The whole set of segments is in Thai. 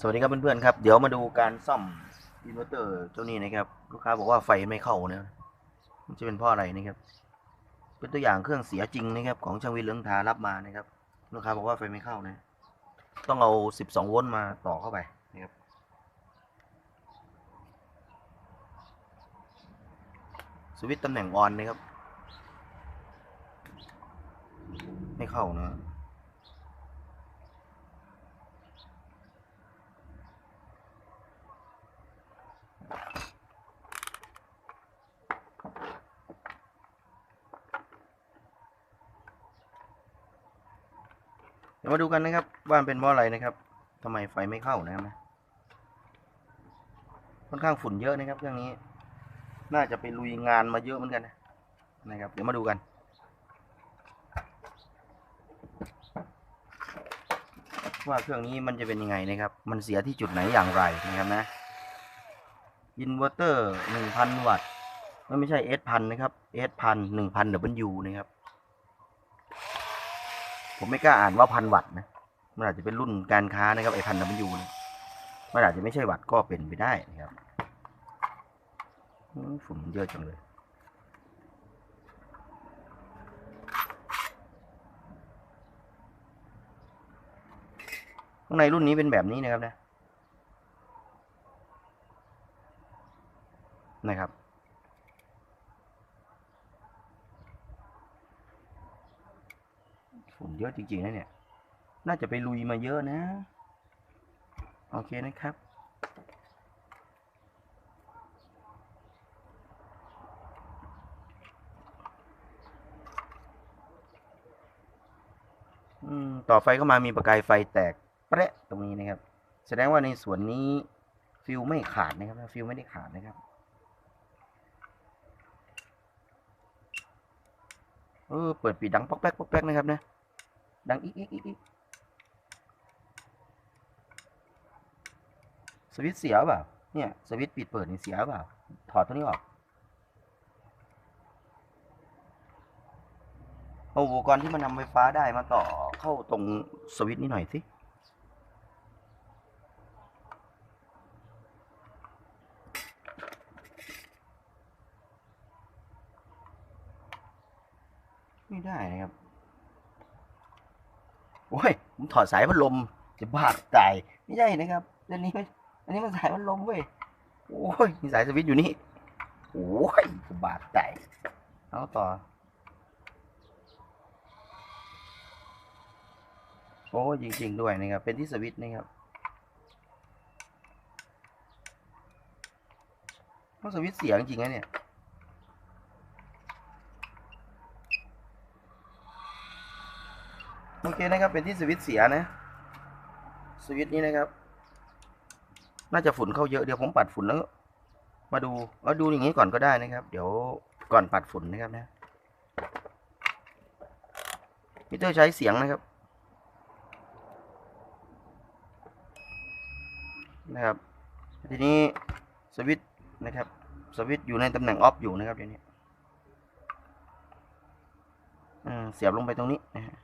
สวัสดีครับเพื่อนๆครับ เดี๋ยวมาดูการซ่อมอินเวอร์เตอร์เจ้านี้นะครับ ลูกค้าบอกว่าไฟไม่เข้านะมันจะเป็นเพราะอะไรนะครับ เป็นตัวอย่างเครื่องเสียจริงนะครับของช่างวิทย์เลืองทารับมานะครับ ลูกค้าบอกว่าไฟไม่เข้านะ ต้องเอา 12 โวลต์มาต่อเข้าไปนะครับสวิตช์ตำแหน่งออนนะครับ ไม่เข้านะ เดี๋ยวมาดูกันนะครับว่านเป็นเพราะอะไรนะครับทำไมไฟไม่เข้านะครับนะค่อนข้างฝุ่นเยอะนะครับเครื่องนี้ น่าจะไปลุยงานมาเยอะเหมือนกันนะนะครับ เดี๋ยวมาดูกันว่าเครื่องนี้มันจะเป็นยังไงนะครับ มันเสียที่จุดไหนอย่างไรนะครับนะ อินเวอร์เตอร์หนึ่งพันวัตต์มันไม่ใช่เอสพันนะครับเอสพันหนึ่งพันเดบันยูนะครับ ผมไม่กล้าอ่านว่าพันวัตต์นะ มันอาจจะเป็นรุ่นการค้านะครับไอพันดับยูนะมันอาจจะไม่ใช่วัตต์ก็เป็นไปได้นะครับฝุ่นเยอะจังเลยข้างในรุ่นนี้เป็นแบบนี้นะครับนะ นะครับ ฝุ่น เยอะจริงๆนะเนี่ย น่าจะไปลุยมาเยอะนะ โอเคนะครับอืมต่อไฟเข้ามามีประกายไฟแตกเประตรงนี้นะครับ แสดงว่าในส่วนนี้ฟิวไม่ขาดนะครับฟิวไม่ได้ขาดนะครับเออเปิดปิดดังป๊อกแป๊กป๊อกแป๊กนะครับนะ ดังอีกอีกอีกสวิตช์เสียเปล่าเนี่ยสวิตช์ปิดเปิดนี่เสียเปล่าถอดตัวนี้ออกเอาอุปกรณ์ที่มันนำไฟฟ้าได้มาต่อเข้าตรงสวิตช์นี้หน่อยสิไม่ได้นะครับ โอ้ยผมถอดสายพัดลมจะบ้าตายไม่ใช่นะครับอันนี้ไม่อันนี้มันสายพัดลมเว้ยโอ้ยมีสายสวิตช์อยู่นี่โอ้ยจะบาดตายเอาต่อ โอ้ยจริง ๆ ด้วยนะครับ เป็นที่สวิตช์นะครับเพราะสวิตช์เสียงจริงนะเนี่ย โอเคนะครับเป็นที่สวิตเสียนะ สวิตนี้นะครับ น่าจะฝุ่นเข้าเยอะเดี๋ยวผมปัดฝุ่นแล้ว มาดูเอาดูอย่างนี้ก่อนก็ได้นะครับ เดี๋ยวก่อนปัดฝุ่นนะครับนะมิเตอร์ใช้เสียงนะครับนะครับทีนี้สวิตนะครับสวิตอยู่ในตำแหน่งออฟอยู่นะครับเดี๋ยวนี้เสียบลงไปตรงนี้นะฮะ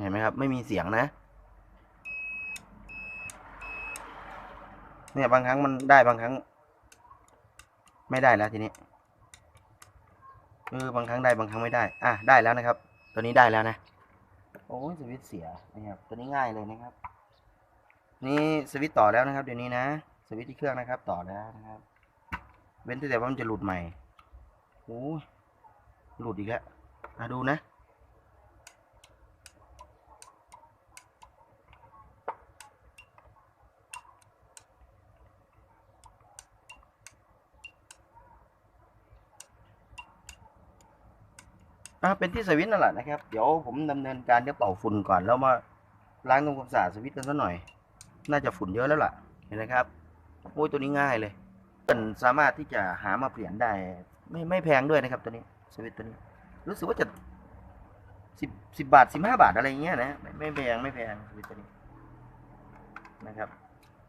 เห็นไหมครับ ไม่มีเสียงนะ เนี่ยบางครั้งมันได้บางครั้ง ไม่ได้แล้วทีนี้เออบางครั้งได้บางครั้งไม่ได้ อะได้แล้วนะครับ ตัวนี้ได้แล้วนะ โอ้ยสวิตช์เสียนะครับตัวนี้ง่ายเลยนะครับ นี่สวิตช์ต่อแล้วนะครับ เดี๋ยวนี้นะสวิตช์ที่เครื่องนะครับ ต่อแล้วนะครับ เว้นแต่ว่ามันจะหลุดใหม่โอ้ยหลุดอีกแล้วอะดูนะ อ่าเป็นที่สวิตช์นั่นแหละนะครับ เดี๋ยวผมดำเนินการเดี๋ยวเป่าฝุ่นก่อนแล้วมาล้างทำความสะอาดสวิตช์กันสักหน่อย น่าจะฝุ่นเยอะแล้วล่ะ เห็นไหมครับโอ้ยตัวนี้ง่ายเลยเป็นสามารถที่จะหามาเปลี่ยนได้ ไม่ไม่แพงด้วยนะครับตัวนี้สวิตช์ตัวนี้ รู้สึกว่าจะสิบสิบบาทสิบห้าบาทอะไรเงี้ยนะไม่ไม่แพงไม่แพงสวิตช์ตัวนี้นะครับ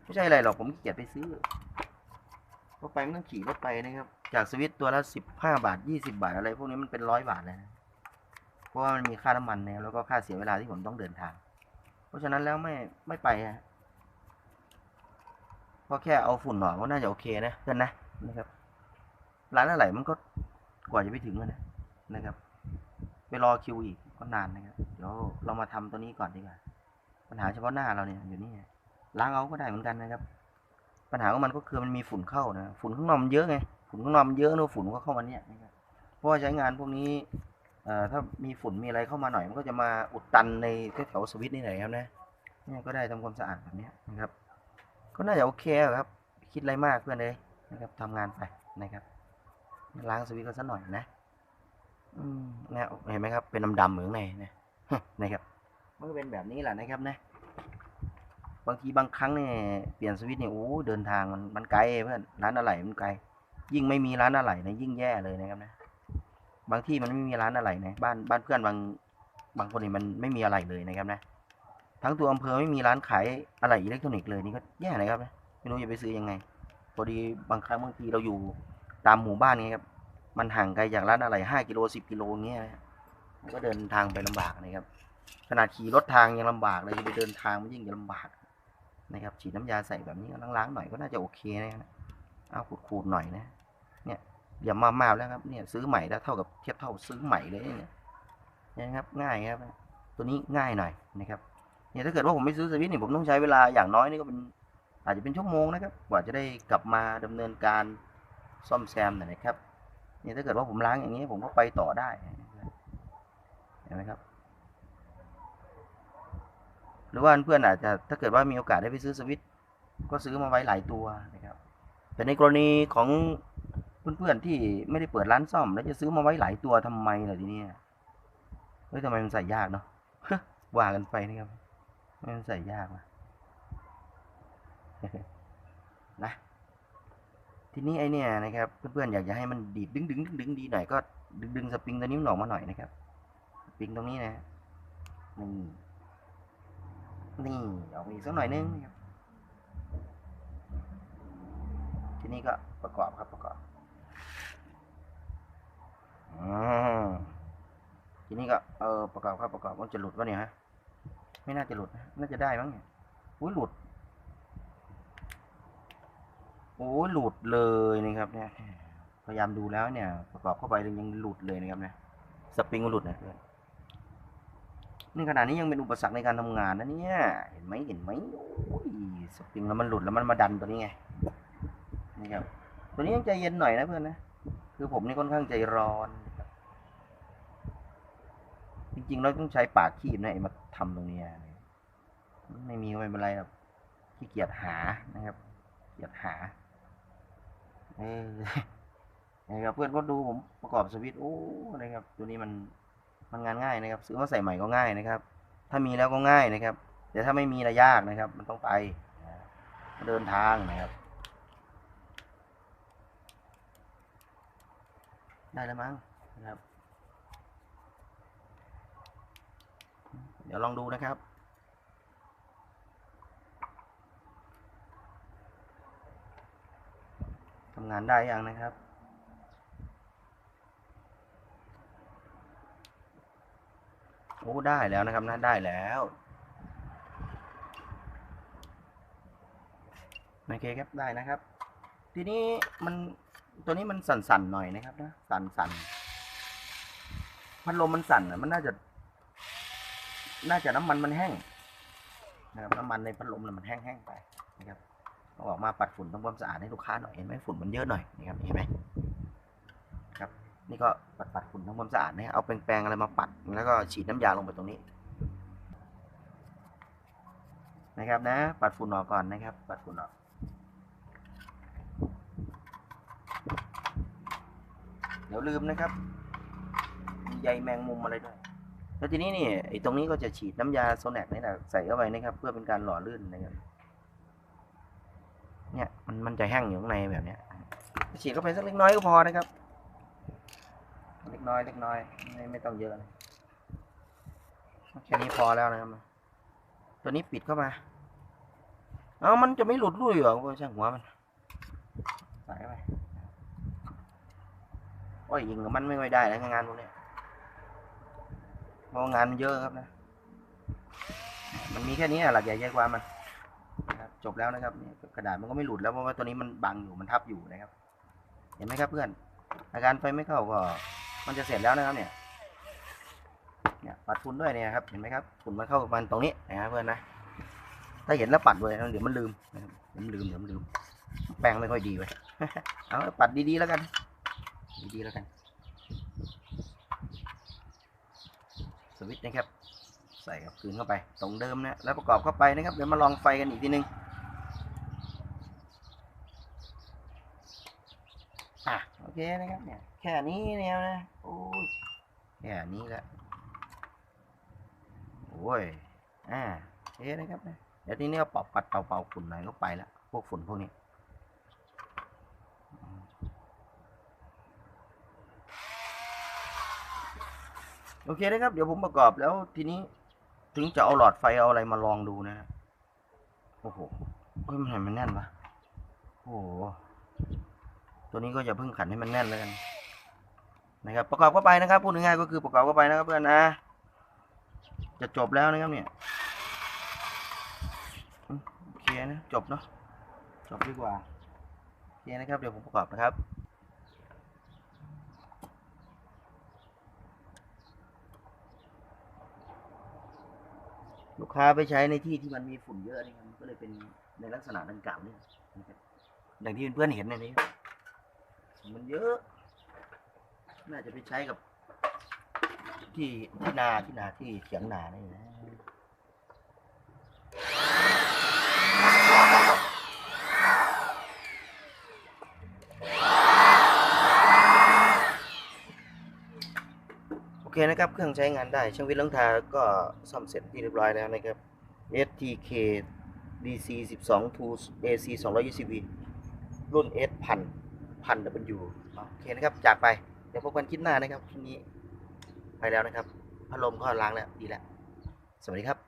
ไม่ใช่อะไรหรอกผมเกียจไปซื้อรถไปมันต้องขี่รถไปนะครับ จากสวิตตัวละสิบห้าบาทยี่สิบาทอะไร พวกนี้มันเป็นร้อยบาทเลยนะ เพราะว่ามันมีค่าน้ำมันเนี่ยแล้วก็ค่าเสียเวลาที่ผมต้องเดินทาง เพราะฉะนั้นแล้วไม่ไม่ไปฮะก็แค่เอาฝุ่นออกก็น่าจะโอเคนะเพื่อนนะนะครับร้านอะไรมันก็กว่าจะไปถึงอะนะนะครับ ไปรอคิวอีกก็นานนะครับเดี๋ยวเรามาทำตัวนี้ก่อนดีกว่าปัญหาเฉพาะหน้าเราเนี่ยอยู่นี่ล้างเอาก็ได้เหมือนกันนะครับ ปัญหาของมันก็คือมันมีฝุ่นเข้านะฝุ่นข้างนอกมันเยอะไงฝุ่นข้างนอกมันเยอะนะฝุ่นก็เข้ามาเนี่ยนะครับเพราะว่าใช้งานพวกนี้ ถ้ามีฝุ่นมีอะไรเข้ามาหน่อย มันก็จะมาอุดตันในแถวสวิตช์นี่หน่อยครับนะเนี่ยก็ได้ทำความสะอาดแบบนี้นะครับ ก็น่าจะโอเคครับ คิดอะไรมากเพื่อนเลยนะครับทำงานไปนะครับล้างสวิตช์ก็สักหน่อยนะอืมนะเห็นไหมครับ เป็นดำๆเหมือนในนะนะครับมันก็เป็นแบบนี้แหละนะครับนะ บางทีบางครั้งเนี่ยเปลี่ยนสวิตช์เนี่ยโอ้เดินทางมันมันไกลเพื่อนร้านอะไหล่มันไกล ยิ่งไม่มีร้านอะไหล่นะยิ่งแย่เลยนะครับนะ บางที่มันไม่มีร้านอะไหล่นะบ้านบ้านเพื่อนบางบางคนนี่มันไม่มีอะไหล่เลยนะครับนะ ทั้งตัวอำเภอไม่มีร้านขายอะไหล่อิเล็กทรอนิกส์เลยนี่ก็แย่นะครับนะไม่รู้จะไปซื้อยังไงพอดีบางครั้งบางทีเราอยู่ตามหมู่บ้านไงครับมันห่างไกลจากร้านอะไหล่ห้ากิโลสิบกิโลเงี้ยนะมันก็เดินทางไปลำบากนะครับขนาดขี่รถทางยังลำบากเลยจะไปเดินทางมันยิ่งจะลำบากนะครับฉีดน้ำยาใส่แบบนี้ล้างๆหน่อยก็น่าจะโอเคนะเอาขูดๆหน่อยนะเนี่ย อย่ามามาแล้วครับเนี่ยซื้อใหม่แล้วเท่ากับเทียบเท่าซื้อใหม่เลยเนี่ยนะครับง่ายครับ ตัวนี้ง่ายหน่อยนะครับเนี่ยถ้าเกิดว่าผมไม่ซื้อสวิตช์นี่ยผมต้องใช้เวลาอย่างน้อยนี่ก็เป็นอาจจะเป็นชั่วโมงนะครับกว่าจะได้กลับมาดำเนินการซ่อมแซมหน่อยนะครับเนี่ยถ้าเกิดว่าผมล้างอย่างนี้ผมก็ไปต่อได้เห็นไหมครับ หรือว่าเพื่อนอาจจะถ้าเกิดว่ามีโอกาสได้ไปซื้อสวิตช์ก็ซื้อมาไว้หลายตัวนะครับแต่ในกรณีของ เพื่อนๆที่ไม่ได้เปิดร้านซ่อม แล้วจะซื้อมาไว้หลายตัวทำไมล่ะทีนี้เฮ้ยทำไมมันใส่ยากเนาะว่ากันไปนะครับมันใส่ยากวะนะทีนี้ไอเนี่ยนะครับเพื่อนๆอยากจะให้มันดีดดึงดึงดึงดึงดีหน่อยก็ดึงดึงสปริงตัวนี้มันออกมาหน่อยนะครับสปริงตรงนี้นะนี่นี่ออกมาอีกสักหน่อยนึงนะครับทีนี้ก็ประกอบครับประกอบ ทีนี้ก็เออประกอบครับประกอบมันจะหลุดวะเนี่ยฮะไม่น่าจะหลุดนะน่าจะได้มั้งเนี่ยอุ้ยหลุดโอ้ยหลุดเลยนะครับเนี่ยพยายามดูแล้วเนี่ย ประกอบเข้าไปยังหลุดเลยนะครับเนี่ยสปริงมันหลุดนะเพื่อนนี่ขนาดนี้ยังเป็นอุปสรรคในการทำงานนะเนี่ยเห็นไหมเห็นไหมโอ้ยสปริงแล้วมันหลุดแล้วมันมาดันตัวนี้ไงนี่ครับตัวนี้ยังใจเย็นหน่อยนะเพื่อนนะคือผมนี่ค่อนข้างใจร้อน จริงๆเราต้องใช้ปากคีบนะไอ้มาทำตรงนี้ไม่มีไม่เป็นไรหรอกขี้เกียจหานะครับเกียจหาเออนะครับเพื่อนก็ดูผมประกอบสวิตช์โอ้นะครับ ตัวนี้มันมันงานง่ายนะครับ ซื้อมาใส่ใหม่ก็ง่ายนะครับ ถ้ามีแล้วก็ง่ายนะครับ แต่ถ้าไม่มีนะยากนะครับ มันต้องไปเดินทางนะครับ ได้แล้วมั้งนะครับ เดี๋ยวลองดูนะครับ ทำงานได้ยังนะครับ โอ้ ได้แล้วนะครับนะได้แล้วโอเคครับ ได้นะครับ ทีนี้มันตัวนี้มันสั่นๆหน่อยนะครับนะ สั่นๆพัดลมมันสั่นอะมันน่าจะ น่าจะน้ำมันมันแห้งนะครับน้ำมันในพัดลมมันแห้งๆไปนะครับเอาออกมาปัดฝุ่นทำความสะอาดให้ลูกค้าหน่อยเห็นไหมฝุ่นมันเยอะหน่อยนะครับเห็นไหมครับนี่ก็ปัดปัดๆฝุ่นทำความสะอาดนะเอาแปรงๆอะไรมาปัดแล้วก็ฉีดน้ำยาลงไปตรงนี้นะครับนะปัดฝุ่นออกก่อนนะครับ ปัดฝุ่นออกเดี๋ยวลืมนะครับมีใยแมงมุมอะไรด้วย แล้วทีนี้นี่ไอ้ตรงนี้ก็จะฉีดน้ำยาโซแนกนี่แหละใส่เข้าไปนะครับ เพื่อเป็นการหล่อลื่นนะครับเนี่ยมันมันจะแห้งอยู่ข้างในแบบเนี้ยฉีดเข้าไปสักเล็กน้อยก็พอนะครับ เล็กน้อยเล็กน้อยไม่ไม่ต้องเยอะนะแค่นี้พอแล้วนะครับ ตัวนี้ปิดเข้ามาเอามันจะไม่หลุดลุ่ยเหรอโอ้ยช่างหัวมันใส่เข้าไปโอ้ยยิงกับมันไม่ค่อยได้นงานพวกเนี้ย เพราะงานมันเยอะครับนะ มันมีแค่นี้อะหลักใหญ่ใจความมันนะครับจบแล้วนะครับกระดาษมันก็ไม่หลุดแล้วเพราะว่าตัวนี้มันบังอยู่มันทับอยู่นะครับ เห็นไหมครับเพื่อน อาการไฟไม่เข้าก็ มันจะเสร็จแล้วนะครับเนี่ยเนี่ยปัดฝุ่นด้วยเนี่ยครับเห็นไหมครับฝุ่นมันเข้ากับมันตรงนี้นะครับเพื่อนนะถ้าเห็นแล้วปัดเลยเดี๋ยวมันลืมเดี๋ยวมันลืมเดี๋ยวมันลืม แปรงไม่ค่อยดีเว้ยเอาปัดดีๆแล้วกัน ดีๆแล้วกัน สวิตช์นะครับ ใส่กับคืนเข้าไป ตรงเดิมนะ แล้วประกอบเข้าไปนะครับ เดี๋ยวมาลองไฟกันอีกทีนึงอะโอเคนะครับเนี่ยแค่นี้เนี่ยนะโอ้ยแค่นี้แหละโอ้ยอ่าโอเคนะครับนะเดี๋ยวทีนี้ก็เป่าปัดเป่าเป่าฝุ่นหน่อยก็ไปละพวกฝุ่นพวกนี้ โอเคนะครับ เดี๋ยวผมประกอบแล้วทีนี้ถึงจะเอาหลอดไฟเอาอะไรมาลองดูนะโอ้โหเฮ้ยมันเห็นมันแน่นปะโอ้โหตัวนี้ก็อย่าเพิ่งขันให้มันแน่นเลยกันนะครับ ประกอบเข้าไปนะครับ พูดง่ายๆก็คือประกอบเข้าไปนะครับเพื่อนนะ จะจบแล้วนะครับเนี่ยโอเคนะจบเนาะจบดีกว่าโอเคนะครับ เดี๋ยวผมประกอบนะครับ กค้าไปใช้ในที่ที่มันมีฝุ่นเยอะนี่ครับมันก็เลยเป็นในลักษณะดังกล่าวนี่นะครับอย่างที่เพื่อนๆเห็นในนี้มันเยอะ น่าจะไปใช้กับ ที่ที่นาที่นาที่เขียงนานี่นะโอ เคนะครับ เครื่องใช้งานได้ ช่างวิทย์ลังทาก็ซ่อมเสร็จที่เรียบร้อยแล้วนะครับ STK DC 12 to AC 220V รุ่น S พันพัน W โอเคนะครับ จากไป เดี๋ยวพบกันคลิปหน้านะครับคลิปนี้ ไปแล้วนะครับ พัดลมก็ล้างแล้ว ดีแล้ว สวัสดีครับ